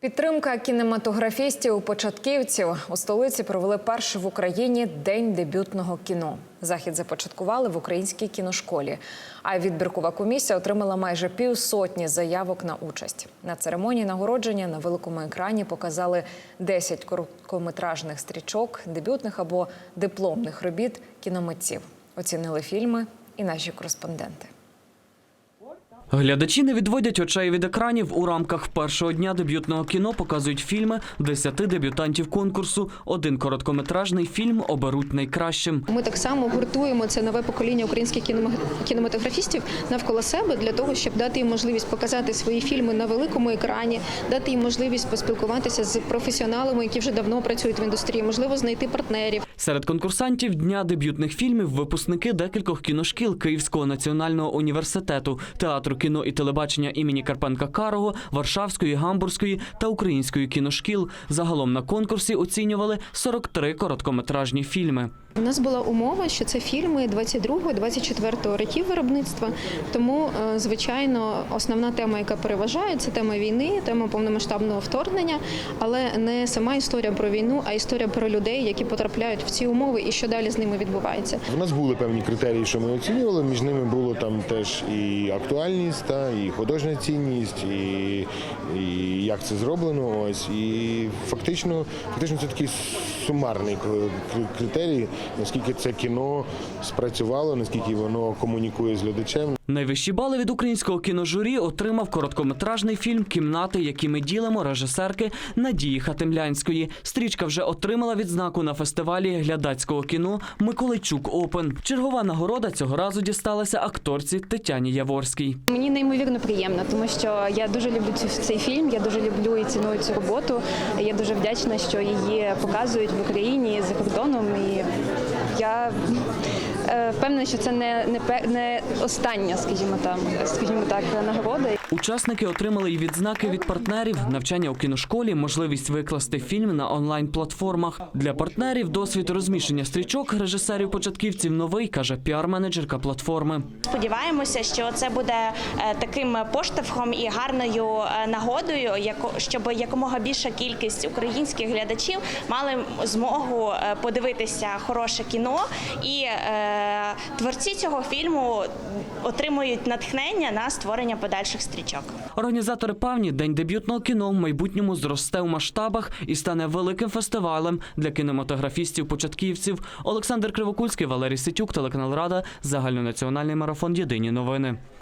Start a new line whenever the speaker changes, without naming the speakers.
Підтримка кінематографістів початківців у столиці провели перший в Україні день дебютного кіно. Захід започаткували в українській кіношколі. А відбіркова комісія отримала майже півсотні заявок на участь. На церемонії нагородження на великому екрані показали 10 короткометражних стрічок, дебютних або дипломних робіт кіномитців. Оцінили фільми і наші кореспонденти.
Глядачі не відводять очей від екранів. У рамках першого дня дебютного кіно показують фільми 10 дебютантів конкурсу. Один короткометражний фільм оберуть найкращим.
Ми так само гуртуємо це нове покоління українських кінематографістів навколо себе для того, щоб дати їм можливість показати свої фільми на великому екрані, дати їм можливість поспілкуватися з професіоналами, які вже давно працюють в індустрії, можливо, знайти партнерів.
Серед конкурсантів дня дебютних фільмів випускники декількох кіношкіл Київського національного університету, театру кіно і телебачення імені Карпенка Карого, Варшавської, Гамбурзької та української кіношкіл. Загалом на конкурсі оцінювали 43 короткометражні фільми.
У нас була умова, що це фільми 22-24 років виробництва. Тому, е, звичайно, основна тема, яка переважає, це тема війни, тема повномасштабного вторгнення, але не сама історія про війну, а історія про людей, які потрапляють в ці умови, і що далі з ними відбувається.
В нас були певні критерії, що ми оцінювали. Між ними було там теж і актуальність, та, і художня цінність, і, і як це зроблено. Ось. І фактично, фактично це такий сумарний кри- кри- критерій, наскільки це кіно спрацювало, наскільки воно комунікує з глядачем.
Найвищі бали від українського кіножурі отримав короткометражний фільм Кімнати, які ми ділимо режисерки Надії Хатемлянської. Стрічка вже отримала відзнаку на фестивалі глядацького кіно Миколайчук Опен. Чергова нагорода цього разу дісталася акторці Тетяні Яворській.
Мені неймовірно приємно, тому що я дуже люблю цей фільм. Я дуже люблю і ціную цю роботу. Я дуже вдячна, що її показують в Україні за кордоном. І я е, впевнена, що це не, не, не остання, скажімо там, скажімо так, нагорода.
Учасники отримали й відзнаки від партнерів, навчання у кіношколі, можливість викласти фільм на онлайн-платформах. Для партнерів досвід розміщення стрічок режисерів-початківців новий, каже піар-менеджерка платформи.
Сподіваємося, що це буде е, таким поштовхом і гарною е, нагодою, щоб якомога більша кількість українських глядачів мали змогу е, подивитися хороше кіно, і творці цього фільму отримують натхнення на створення подальших стрічок.
Організатори певні, день дебютного кіно в майбутньому зросте у масштабах і стане великим фестивалем для кінематографістів-початківців. Олександр Кривокульський, Валерій Ситюк, телеканал Рада, загальнонаціональний марафон. Єдині новини.